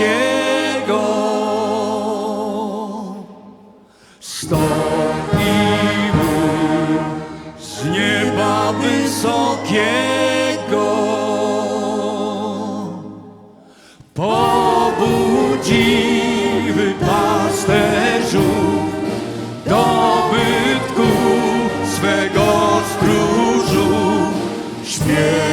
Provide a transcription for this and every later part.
wszystkiego. Z nieba wysokiego, pobudziły pasterzów dobytku swego stróżu. Śpiew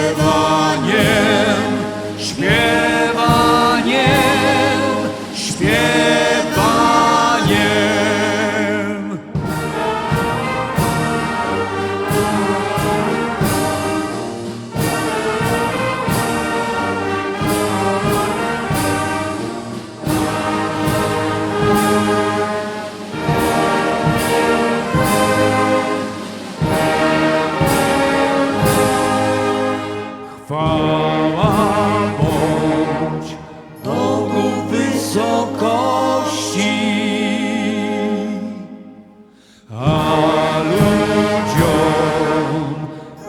Chwała bądź Bogu wysokości, a ludziom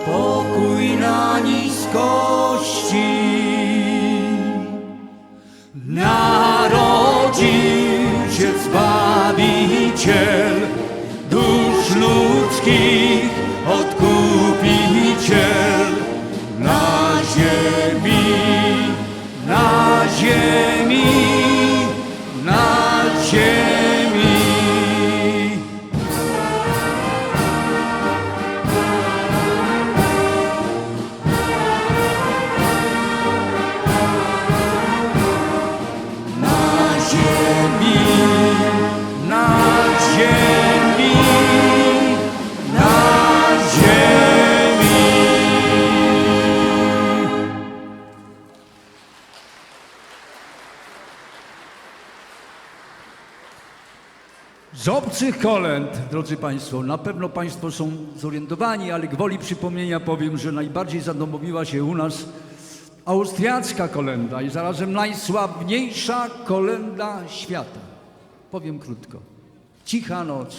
pokój na niskości. Narodził się Zbawiciel na Z obcych kolęd, drodzy Państwo, na pewno Państwo są zorientowani, ale gwoli przypomnienia powiem, że najbardziej zadomowiła się u nas austriacka kolenda i zarazem najsławniejsza kolenda świata. Powiem krótko. Cicha noc,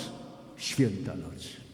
święta noc.